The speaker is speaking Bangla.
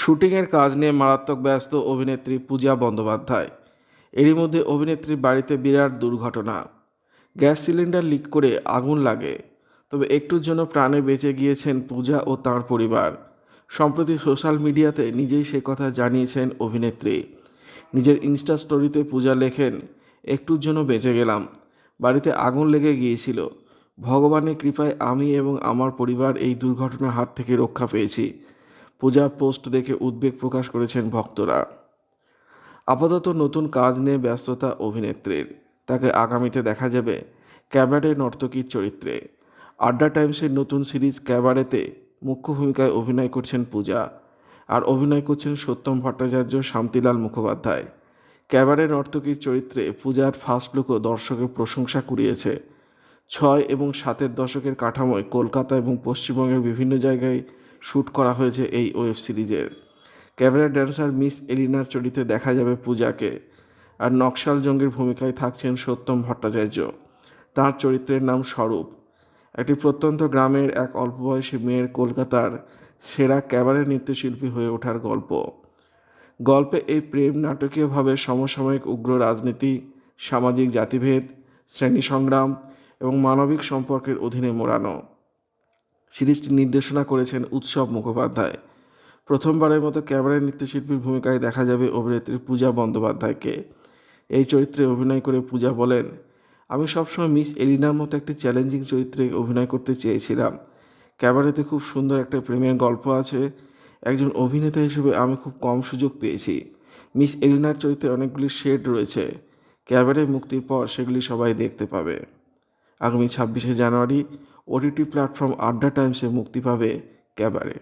শুটিংয়ের কাজ নিয়ে মারাত্মক ব্যস্ত অভিনেত্রী পূজা বন্দ্যোপাধ্যায়। এরই মধ্যে অভিনেত্রীর বাড়িতে বিরাট দুর্ঘটনা। গ্যাস সিলিন্ডার লিক করে আগুন লাগে, তবে একটুর জন্য প্রাণে বেঁচে গিয়েছেন পূজা ও তার পরিবার। সম্প্রতি সোশ্যাল মিডিয়াতে নিজেই সে কথা জানিয়েছেন অভিনেত্রী। নিজের ইনস্টা স্টোরিতে পূজা লেখেন, একটুর জন্য বেঁচে গেলাম। বাড়িতে আগুন লেগে গিয়েছিল। ভগবানের কৃপায় আমি এবং আমার পরিবার এই দুর্ঘটনার হাত থেকে রক্ষা পেয়েছি। পূজার পোস্ট দেখে উদ্বেগ প্রকাশ করেছেন ভক্তরা। আপাতত নতুন কাজ নিয়ে ব্যস্ততা অভিনেত্রীর। তাকে আগামীতে দেখা যাবে ক্যাবারে নর্তকীর চরিত্রে। আড্ডা টাইমসের নতুন সিরিজ ক্যাবারেতে মুখ্য ভূমিকায় অভিনয় করছেন পূজা আর অভিনয় করছেন সত্যম ভট্টাচার্য, শান্তিলাল মুখোপাধ্যায়। ক্যাবারে নর্তকীর চরিত্রে পূজার ফার্স্ট লুকও দর্শকের প্রশংসা কুড়িয়েছে। ছয় এবং সাতের দশকের কাঠামোয় কলকাতা এবং পশ্চিমবঙ্গের বিভিন্ন জায়গায় শ্যুট করা হয়েছে এই ওয়েব সিরিজের। ক্যামেরা ড্যান্সার মিস এলিনার চরিত্রে দেখা যাবে পূজাকে, আর নকশাল জঙ্গির ভূমিকায় থাকছেন সত্যম ভট্টাচার্য। তার চরিত্রের নাম স্বরূপ। একটি প্রত্যন্ত গ্রামের এক অল্প বয়সী মেয়ের কলকাতার সেরা ক্যাবারে নৃত্যশিল্পী হয়ে ওঠার গল্প। গল্পে এই প্রেম নাটকীয়ভাবে সমসাময়িক উগ্র রাজনীতি, সামাজিক জাতিভেদ, শ্রেণি সংগ্রাম এবং মানবিক সম্পর্কের অধীনে মোড়ানো। সিরিজটি নির্দেশনা করেছেন উৎসব মুখোপাধ্যায়। প্রথমবারের মতো ক্যামেরায় নৃত্যশিল্পীর ভূমিকায় দেখা যাবে অভিনেত্রী পূজা বন্দ্যোপাধ্যায়কে। এই চরিত্রে অভিনয় করে পূজা বলেন, আমি সবসময় মিস এলিনার মতো একটি চ্যালেঞ্জিং চরিত্রে অভিনয় করতে চেয়েছিলাম। ক্যাবারেতে খুব সুন্দর একটা প্রেমের গল্প আছে। একজন অভিনেতা হিসেবে আমি খুব কম সুযোগ পেয়েছি। মিস এলিনার চরিত্রে অনেকগুলি শেড রয়েছে। ক্যাবারে মুক্তির পর সেগুলি সবাই দেখতে পাবে। আগামী ছাব্বিশে জানুয়ারি ওটিটি প্ল্যাটফর্ম আড্ডা টাইমসে মুক্তি পাবে ক্যাবারে।